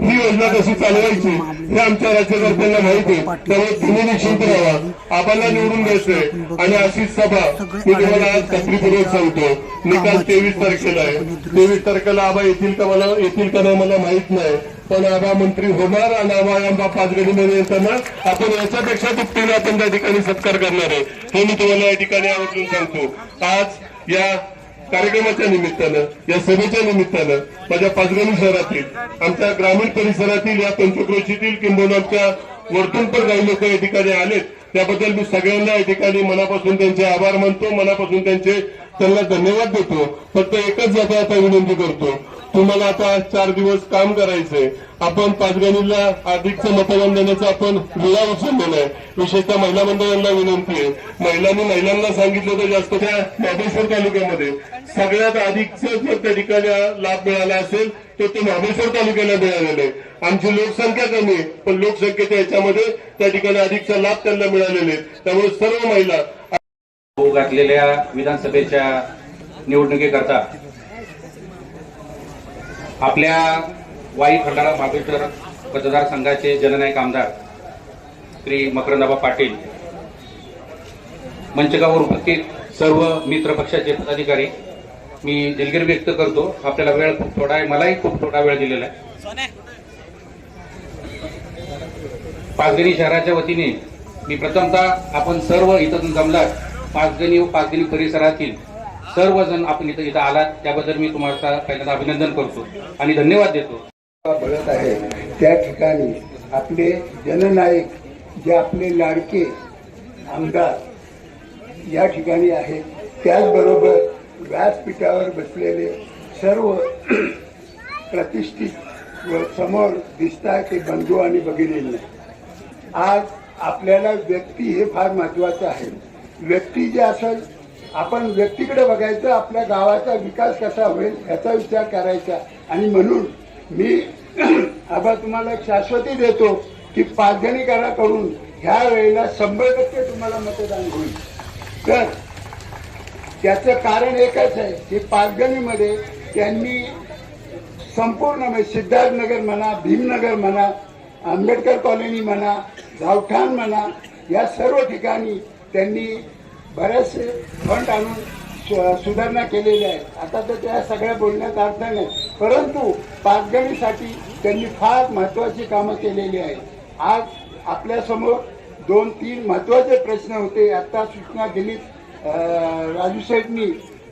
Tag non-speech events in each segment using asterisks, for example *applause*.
ही योजना कशी चालवायची? हे आमच्या राज्यकर्त्यांना माहिती. आहे त्यामुळे तुम्ही निश्चिंत राहा. आम्हाला निवडून द्यायचंय. आणि अशीच सभा मी तुम्हाला आज खात्रीपूर्वक सांगतो. निकाल तेवीस तारखेला आहे. तेवीस तारखेला आबा येतील का मला? येतील का नाही मला माहीत नाही. पण आबा मंत्री होणार आणि आबा आंबा पाचगडीमध्ये येताना आपण याच्यापेक्षा दुपटीने आपण त्या ठिकाणी सत्कार करणार आहे. हे मी तुम्हाला या ठिकाणी आवर्जून सांगतो. आज या कार्यक्रमाच्या निमित्तानं या सभेच्या निमित्तानं माझ्या पाचगणी शहरातील आमच्या ग्रामीण परिसरातील या पंचक्रोशीतील किंबहुना आमच्या वरतून पण काही लोक या ठिकाणी आलेत. त्याबद्दल मी सगळ्यांना या ठिकाणी मनापासून त्यांचे आभार मानतो मनापासून त्यांचे त्यांना धन्यवाद देतो. फक्त एकच जागा आता विनंती करतो. तुम्हाला आता चार दिवस काम करायचंय. आपण पाचगणीला अधिकचं मतदान देण्याचा आपण विळा उचललेला आहे विशेषतः महिला मंडळांना विनंती आहे. महिलांनी महिलांना सांगितलं तर जास्त त्या महाबळेश्वर तालुक्यामध्ये. सगळ्यात अधिकचं जर त्या ठिकाणी लाभ मिळाला असेल तर ते महाबळेश्वर तालुक्याला मिळालेलं आहे. आमची लोकसंख्या कमी आहे पण लोकसंख्येच्या याच्यामध्ये त्या ठिकाणी अधिकचा लाभ त्यांना मिळालेले त्यामुळे सर्व महिला घातलेल्या विधानसभेच्या निवडणुकीकरता आपल्या वाई खंडाळा महाबळेश्वर मतदारसंघाचे जननायक आमदार श्री मकरंदाबा पाटील मंचगावर उपस्थित सर्व मित्र पक्षाचे पदाधिकारी मी दिलगिरी व्यक्त करतो. आपल्याला वेळ खूप थोडा आहे मलाही खूप थोडा वेळ दिलेला आहे. पाचगणी शहराच्या वतीने मी प्रथमतः आपण सर्व इथं जमलात पाचगणी व पाचगणी परिसरातील सर्वजण आपण इथं इथं आलात. त्याबद्दल मी तुम्हाला पहिल्यांदा अभिनंदन करतो आणि धन्यवाद देतो. बळत आहे त्या ठिकाणी आपले जननायक जे आपले लाडके आमदार या ठिकाणी आहेत. त्याचबरोबर व्यासपीठावर बसलेले सर्व प्रतिष्ठित व समोर दिसतात ते बंधू आणि भगिनींना. आज आपल्याला व्यक्ती हे फार महत्वाचं आहे. व्यक्ती जे असेल आपण व्यक्तीकडे बघायचं आपल्या गावाचा विकास कसा होईल याचा विचार करायचा. आणि म्हणून मी *clears throat* आबा तुम्हाला एक शाश्वती देतो की पाचगणीकराकडून ह्या वेळेला शंभर टक्के तुम्हाला मतदान होईल. तर त्याचं कारण एकच आहे की पाचगणीमध्ये त्यांनी संपूर्ण म्हणजे सिद्धार्थनगर म्हणा भीमनगर म्हणा आंबेडकर कॉलनी म्हणा गावठाण म्हणा या सर्व ठिकाणी त्यांनी बरेचसे फंड आणून सु- सुधारणा केलेल्या आहेत. आता तर त्या सगळ्या बोलण्यात अर्थ नाही. परंतु पाचगणीसाठी त्यांनी फार महत्वाची कामं केलेली आहेत. आज आपल्यासमोर दोन तीन महत्त्वाचे प्रश्न होते. आता सूचना दिलीत राजू शेठनी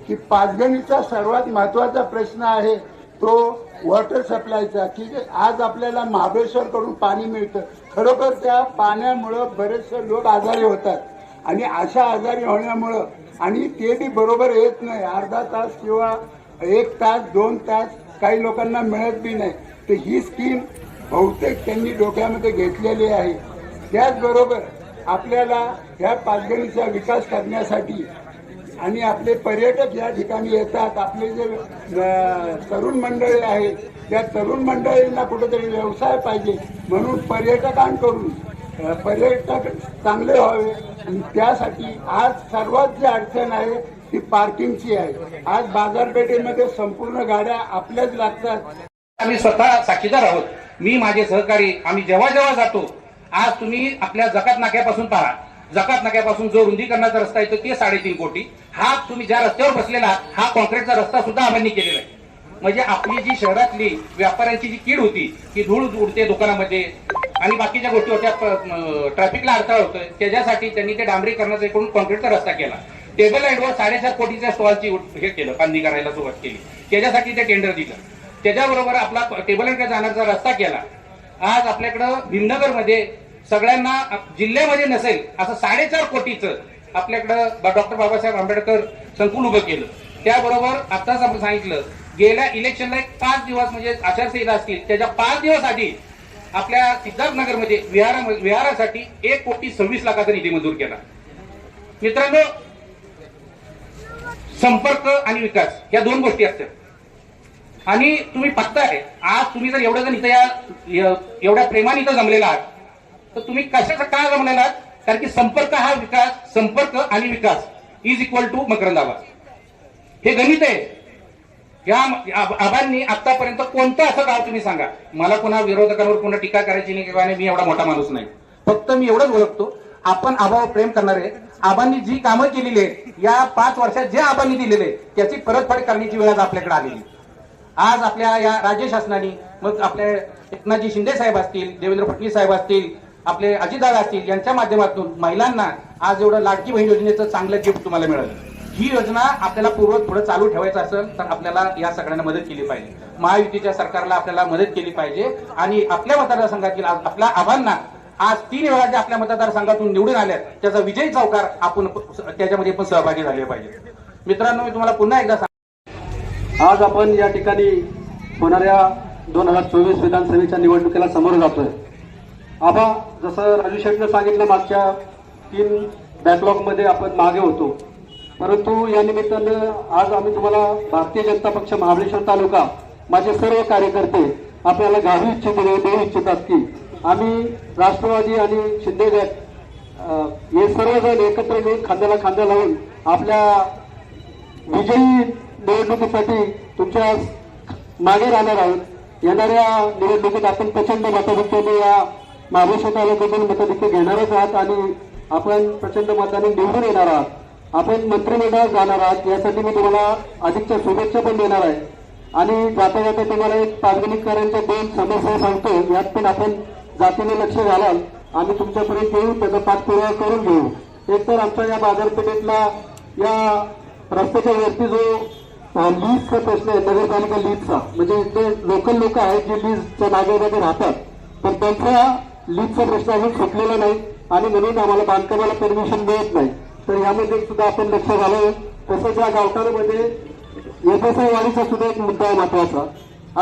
की पाचगणीचा सर्वात महत्त्वाचा प्रश्न आहे तो वॉटर सप्लायचा की आज आपल्याला महाबळेश्वरकडून पाणी मिळतं. खरोखर त्या पाण्यामुळं बरेचसे लोक आजारी होतात. आणि अशा आजारी होण्यामुळं. आणि ते बी बरोबर येत नाही. अर्धा तास किंवा एक तास दोन तास काही लोकांना मिळत बी नाही. तर ही स्कीम बहुतेक त्यांनी डोक्यामध्ये घेतलेली आहे. त्याचबरोबर आपल्याला ह्या पाचगणीचा विकास करण्यासाठी आणि आपले पर्यटक या ठिकाणी येतात. आपले जे तरुण मंडळी आहेत त्या तरुण मंडळींना कुठेतरी व्यवसाय पाहिजे म्हणून पर्यटकांकडून पर्यटक चांगले व्हावे. त्यासाठी आज सर्वात जी अडचण आहे ती पार्किंगची आहे. आज बाजारपेठेमध्ये संपूर्ण गाड्या आपल्याच लागतात. आम्ही स्वतः साक्षीदार आहोत. मी माझे सहकारी आम्ही जेव्हा जेव्हा जातो आज तुम्ही आपल्या जकात नाक्यापासून पहा. जकात नाक्यापासून जो रुंदीकरणाचा रस्ता येतो ते साडेतीन कोटी. हा तुम्ही ज्या रस्त्यावर बसलेला हा कॉन्क्रीटचा रस्ता सुद्धा आम्ही केलेला आहे. म्हणजे आपली जी शहरातली व्यापाऱ्यांची जी कीड होती की धूळ उडते दुकानामध्ये. आणि बाकीच्या गोष्टी होत्या ट्रॅफिकला अडथळा होतोय. त्याच्यासाठी त्यांनी ते डांबरीकरणाचा एकूण कॉन्क्रीटचा रस्ता केला. टेबल अँडवर साडेचार कोटीच्या स्टॉलची हे केलं बांधणी करायला सुरुवात केली. त्याच्यासाठी ते टेंडर दिलं. त्याच्याबरोबर आपला टेबल अँड जाण्याचा रस्ता केला. आज आपल्याकडं भीमनगरमध्ये सगळ्यांना जिल्ह्यामध्ये नसेल असं साडेचार कोटीचं आपल्याकडं डॉक्टर बाबासाहेब आंबेडकर संकुल उभं केलं. त्याबरोबर आताच आपण सांगितलं गेल्या इलेक्शनला एक पाच दिवस म्हणजे आचारसंहिता असतील त्याच्या पाच दिवस आधी आपल्या सिद्धार्थनगरमध्ये विहारा विहारासाठी एक कोटी सव्वीस लाखाचा निधी मंजूर केला. मित्रांनो संपर्क आणि विकास या दोन गोष्टी असतात. आणि तुम्ही आहे आज तुम्ही जर एवढं जण इथं या एवढ्या प्रेमाने इथं जमलेला आहात तर तुम्ही कशाचा का जमलेला आहात? कारण की संपर्क हा विकास संपर्क आणि विकास इज इक्वल टू मकरंदाबाद हे गणित आहे. या आबांनी आतापर्यंत कोणतं असं गाव तुम्ही सांगा? मला पुन्हा विरोधकांवर पुन्हा टीका करायची नाही किंवा मी एवढा मोठा माणूस नाही. फक्त मी एवढंच ओळखतो आपण आबावर प्रेम करणारे आबांनी जी कामं केलेली आहेत या पाच वर्षात जे आबांनी दिलेले त्याची परतफेड करण्याची वेळ आज आपल्याकडे आलेली आज आपल्या या राज्य शासनाने मग आपल्या एकनाथजी शिंदे साहेब असतील देवेंद्र फडणवीस साहेब असतील आपले अजितदादा असतील यांच्या माध्यमातून महिलांना आज एवढं लाडकी बहीण योजनेचं चांगलं गिफ्ट तुम्हाला मिळेल. ही योजना आपल्याला पूर्व पुढे चालू ठेवायचं असेल तर आपल्याला या सगळ्यांना मदत केली पाहिजे. महायुतीच्या सरकारला आपल्याला मदत केली पाहिजे. आणि आपल्या मतदारसंघातील आपल्या आव्हानांना आज तीन वेळा जे आपल्या मतदारसंघातून निवडून आल्या त्याचा विजयी चौकार आपण त्याच्यामध्ये पण सहभागी झाले पाहिजे. मित्रांनो मी तुम्हाला पुन्हा एकदा सांगतो. आज आपण या ठिकाणी होणाऱ्या दोन हजार चोवीस विधानसभेच्या निवडणुकीला समोर जातोय. आबा जसं राजू शेठनं सांगितलं मागच्या तीन बॅकलॉगमध्ये आपण मागे होतो. परंतु या निमित्तानं आज आम्ही तुम्हाला भारतीय जनता पक्ष महाबळेश्वर तालुका माझे सर्व कार्यकर्ते आपल्याला घालू इच्छित देऊ इच्छितात की आम्ही राष्ट्रवादी आणि शिंदे गट हे सर्वजण एकत्र येऊन खांद्याला खांदा लावून आपल्या विजयी निवडणुकीसाठी तुमच्या मागे राहणार आहोत. येणाऱ्या निवडणुकीत आपण प्रचंड मताधिक्याने या महाबळेश्वर तालुक्यातून मताधिक्य घेणारच आहात आणि आपण प्रचंड मताने निवडून येणार आहात. आपण मंत्रिमंडळात जाणार आहात यासाठी मी तुम्हाला अधिकच्या शुभेच्छा पण देणार आहे. आणि जाता जाता तुम्हाला एक पाचगणिकरांच्या दोन समस्या सांगतो यात पण आपण जातीने लक्ष घालाल. आम्ही तुमच्यापर्यंत येऊ त्याचा पाठपुरावा करून घेऊ. एक तर आमच्या या बाजारपेठेतला या रस्त्याच्या वरती जो लीजचा प्रश्न आहे नगरपालिका लीजचा म्हणजे जे लोकल लोक आहेत जे लीजच्या नागेमध्ये राहतात तर त्यांचा लीजचा प्रश्न अजून सुटलेला नाही. आणि म्हणून आम्हाला बांधकामाला परमिशन मिळत नाही. तर यामध्ये सुद्धा आपण लक्ष घालावं तसंच या गावठाणामध्ये एफएसआय वाढीचा सुद्धा एक मुद्दा आहे महत्त्वाचा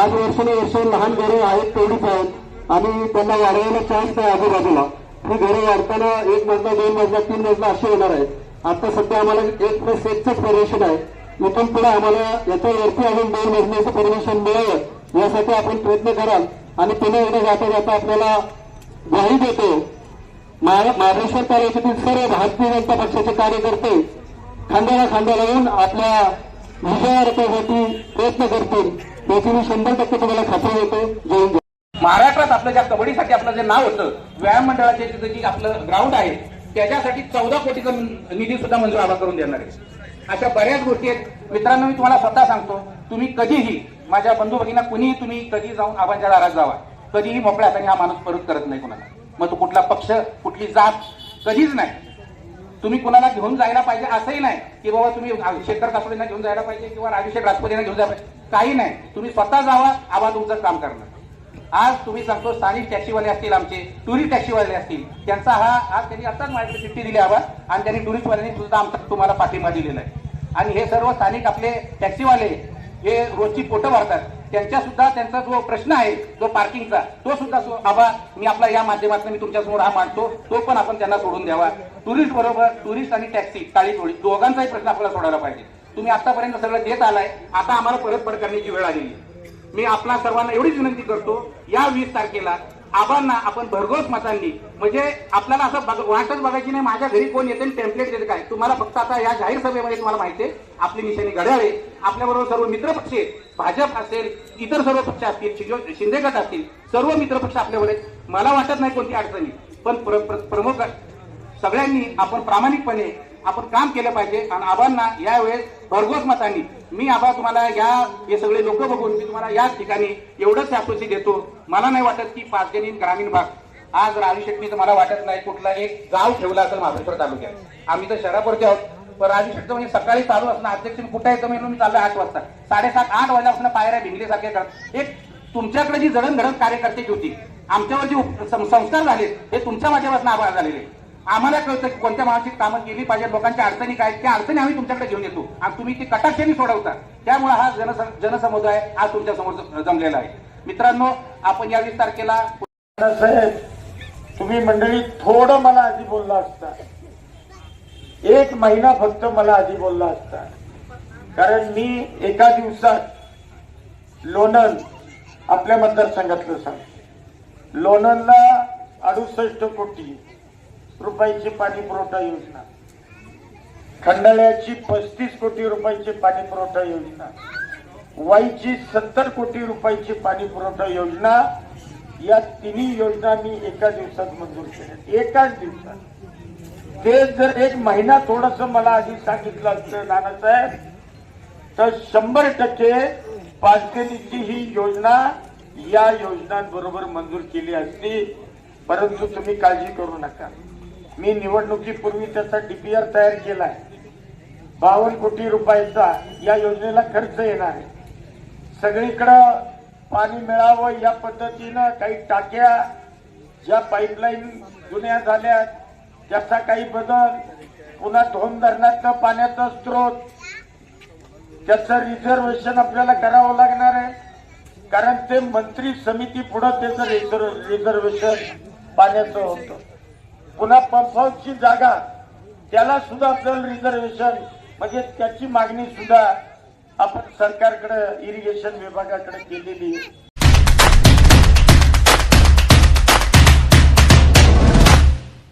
आज वर्षानुवर्ष लहान घरे आहेत तेवढीच आहेत आणि त्यांना वाढवायला चान्स नाही आजूबाजूला. ही घरे वाढताना एक मजला दोन मजला तीन मजला असे होणार आहेत. आता सध्या आम्हाला एक प्लस एकच परमिशन आहे. इथून पुढे आम्हाला याच्यावरती अजून दोन मजल्याचं परमिशन मिळावं यासाठी आपण प्रयत्न कराल. आणि पुन्हा एकदा जाता जाता आपल्याला ग्वाही देतो. महाबळेश्वर तालुक्यातील सर्व भारतीय जनता पक्षाचे कार्यकर्ते खांद्याला खांद्याला येऊन आपल्या विजयासाठी प्रयत्न करतील याची मी शंभर टक्के तुम्हाला खात्री देतो जय महाराष्ट्रात आपलं ज्या कबड्डीसाठी आपलं जे नाव होतं व्यायाम मंडळाचे जे आपलं ग्राउंड आहे त्याच्यासाठी चौदा कोटीचा निधी सुद्धा मंजूर आला करून देणार आहे. अशा बऱ्याच गोष्टी आहेत. मित्रांनो मी तुम्हाला स्वतः सांगतो तुम्ही कधीही माझ्या बंधू भगिना कुणीही तुम्ही कधी जाऊन आबांच्या दारात जावा. कधीही मोकळ्या हाताने हा माणूस परत करत नाही कोणाला. मग तो कुठला पक्ष कुठली जात कधीच नाही. तुम्ही कुणाला घेऊन जायला पाहिजे असंही नाही की बाबा तुम्ही शेखर कासोडींना घेऊन जायला पाहिजे किंवा राजशेख राजपतींना घेऊन जायला पाहिजे. काही नाही. तुम्ही स्वतः जावा आबा तुमचं काम करणार. आज तुम्ही सांगतो स्थानिक टॅक्सीवाले असतील आमचे टुरिस्ट टॅक्सीवाले असतील त्यांचा हा आज त्यांनी आताच माझ्याकडे चिठ्ठी दिली आबा आणि त्यांनी टुरिस्टवाल्यांनी सुद्धा आमचा तुम्हाला पाठिंबा दिलेला आहे. आणि हे सर्व स्थानिक आपले टॅक्सीवाले हे रोजची पोटं भरतात. त्यांच्या सुद्धा त्यांचा जो प्रश्न आहे जो पार्किंगचा तो सुद्धा सो- आबा मी आपला या माध्यमातून मी तुमच्यासमोर हा मांडतो. तो पण आपण त्यांना सोडून द्यावा. टुरिस्ट बरोबर टुरिस्ट आणि टॅक्सी काळी थोडी दोघांचाही प्रश्न आपल्याला सोडायला पाहिजे. तुम्ही आतापर्यंत सगळं देत आलाय. आता आम्हाला परत परत करण्याची वेळ आलेली मी आपल्या सर्वांना एवढीच विनंती करतो या वीस तारखेला आबांना आपण भरघोस मतांनी म्हणजे आपल्याला असं बघ- वाटच बघायची नाही माझ्या घरी कोण येते टेम्पलेट देते काय? तुम्हाला फक्त आता या जाहीर सभेमध्ये तुम्हाला माहिती आहे आपली निशाणी घड्याळे आपल्याबरोबर सर्व मित्रपक्ष आहेत. भाजप असेल इतर सर्व पक्ष असतील शिंदे गट असतील सर्व मित्रपक्ष आपल्यावर आहेत. मला वाटत नाही कोणती अडचणी पण प्र- प्रमुख सगळ्यांनी आपण प्रामाणिकपणे आपण काम केलं पाहिजे आणि आबांना यावेळेस भरघोस मतांनी मी आबा तुम्हाला या हे सगळे लोक बघून मी तुम्हाला याच ठिकाणी एवढंच आश्वासी देतो. मला नाही वाटत की पाचगणी ग्रामीण भाग आज राजू शेट्टी मला वाटत नाही कुठला एक गाव ठेवला असेल महाबळेश्वर तालुक्यात. आम्ही तर शहरापुरते आहोत. पण राजू शेट्टी म्हणजे सकाळी चालू असणं अध्यक्ष कुठे येतो म्हणून मी चाललो आठ वाजता. साडेसात आठ वाजल्यापासून पायऱ्या भिंगलीसारख्या करत एक तुमच्याकडे जी जडणघडण कार्यकर्त्याची होती आमच्यावर जे संस्कार झाले हे तुमच्या माझ्यापासून आभार झालेले. आम्हाला कळतं की कोणत्या मानसिक कामं केली पाहिजे लोकांच्या अडचणी काय आहेत, त्या अडचणी आम्ही तुमच्याकडे घेऊन येतो. आणि तुम्ही ती कटाक्षाने सोडवता. त्यामुळे हा जनसम जनसमुदाय आज तुमच्यासमोर जमलेला आहे. मित्रांनो आपण या वीस तारखेला साहेब तुम्ही मंडळी थोडं मला आधी बोलला असता. एक महिना फक्त मला आधी बोलला असता. कारण मी एका दिवसात लोणंद आपल्या मतदारसंघातलं सांग लोणंदला अडुसष्ट कोटी रुपयाची पाणी पुरवठा योजना. खंडाळ्याची पस्तीस कोटी रुपयांची पाणी पुरवठा योजना. वाईची सत्तर कोटी रुपयांची पाणी पुरवठा योजना. या तिन्ही योजना मी एका दिवसात मंजूर केल्या. एकाच दिवसात. ते जर एक महिना थोडस मला आधी सांगितलं असतं नानासाहेब तर शंभर टक्के पाचगणीची ही योजना या योजनांबरोबर मंजूर केली असती. परंतु तुम्ही काळजी करू नका. मी निवडणुकीपूर्वी त्याचा डीपीआर तयार केलाय. बावन्न कोटी रुपयाचा या योजनेला खर्च येणार आहे. सगळीकडं पाणी मिळावं या पद्धतीनं काही टाक्या ज्या पाईपलाईन जुन्या झाल्या त्याचा काही बदल पुन्हा धोम धरणातलं पाण्याचा स्रोत त्याचं रिझर्वेशन आपल्याला करावं लागणार आहे. कारण ते मंत्री समिती पुढं त्याचं रिझर्व- रिझर्वेशन पाण्याचं होतं. पुन्हा पंप हाऊसची जागा त्याला सुद्धा आपल्याला रिझर्वेशन म्हणजे त्याची मागणी सुद्धा आपण सरकारकडे इरिगेशन विभागाकडे केलेली आहे.